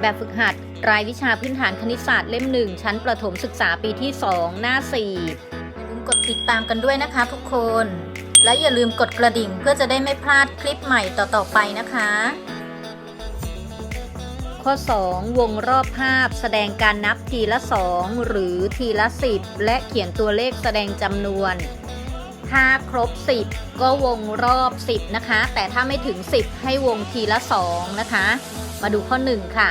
แบบฝึกหัด รายวิชาพื้นฐานคณิตศาสตร์เล่มหนึ่งชั้นประถมศึกษาปีที่ 2 หน้า 4 อย่าลืมกดติดตามกันด้วยนะคะทุกคน และอย่าลืมกดกระดิ่งเพื่อจะได้ไม่พลาดคลิปใหม่ต่อๆไปนะคะ ข้อ 2 วงรอบภาพ แสดงการนับทีละ 2 หรือทีละ 10 และเขียนตัวเลขแสดงจำนวน ถ้าครบ 10 ก็วงรอบ 10 นะคะ แต่ถ้าไม่ถึง 10 ให้วงทีละ 2 นะคะ มาดูข้อ 1 ค่ะ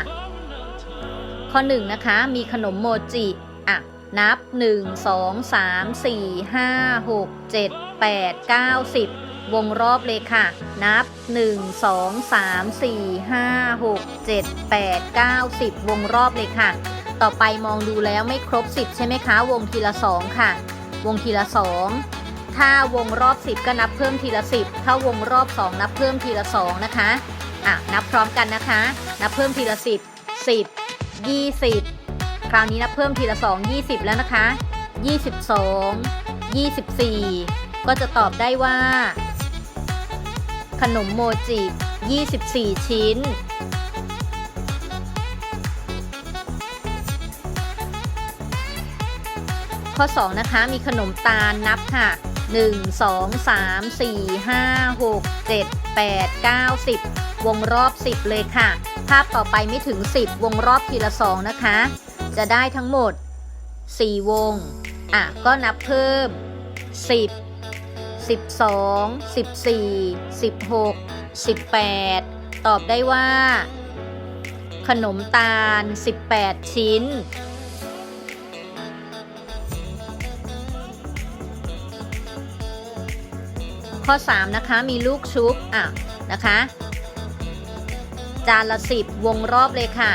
ข้อ 1 นะคะ มีขนมโมจิอะนับ 1 2 3 4 5 6 7 8 9 10 วงรอบเลยค่ะ นับ 1 2 3 4 5 6 7 8 9 10 วงรอบเลยค่ะ ต่อไปมองดูแล้วไม่ครบ 10 ใช่ไหมคะ วงทีละ 2 ค่ะ วงทีละ 2 ถ้าวงรอบ 10 ก็นับเพิ่มทีละ 10 ถ้าวงรอบ 2 นับเพิ่มทีละ 2 นะคะ อะนับพร้อมกันนะคะ นับเพิ่มทีละ10 10 20คราวนี้นับเพิ่มทีละ2 20แล้วนะคะ22 24ก็จะตอบได้ว่า ขนมโมจิ24ชิ้นข้อ 2 นะคะ มีขนมตาลนับค่ะ 1 2 3 4 5 6 7 8 9 10 วงรอบ 10 เลยค่ะ ภาพต่อไปไม่ถึง 10 วงรอบทีละ 2 นะคะ จะได้ทั้งหมด 4 วง อะ ก็นับเพิ่ม 10 12 14 16 18 ตอบได้ว่า ขนมตาล 18 ชิ้น ข้อ 3 นะคะ มีลูกชุบอะนะคะ จานละ 10 วงรอบเลยค่ะ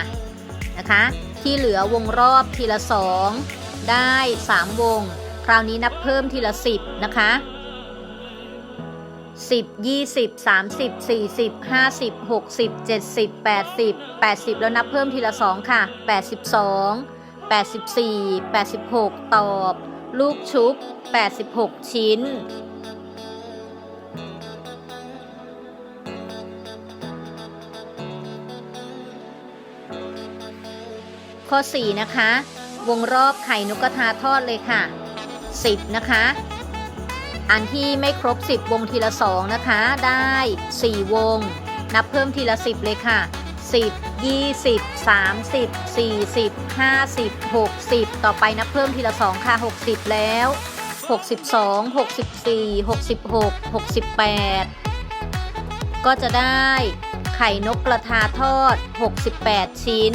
นะคะ ที่เหลือวงรอบทีละ 2 ได้ 3 วง คราวนี้นับเพิ่มทีละ 10 นะคะ 10 20 30 40 50 60 70 80 80 แล้วนับเพิ่มทีละ 2 ค่ะ 82 84 86 ตอบ ลูกชุบ 86 ชิ้น ข้อ 4 นะคะ วงรอบไข่นกกระทาทอดเลยค่ะ 10 นะคะ อันที่ไม่ครบ 10 วงทีละ 2 นะคะ ได้ 4 วง นับเพิ่มทีละ 10 เลยค่ะ 10 20 30 40 50 60 ต่อไปนับเพิ่มทีละ 2 ค่ะ 60 แล้ว 62 64 66 68 ก็จะได้ไข่นกกระทาทอด 68 ชิ้น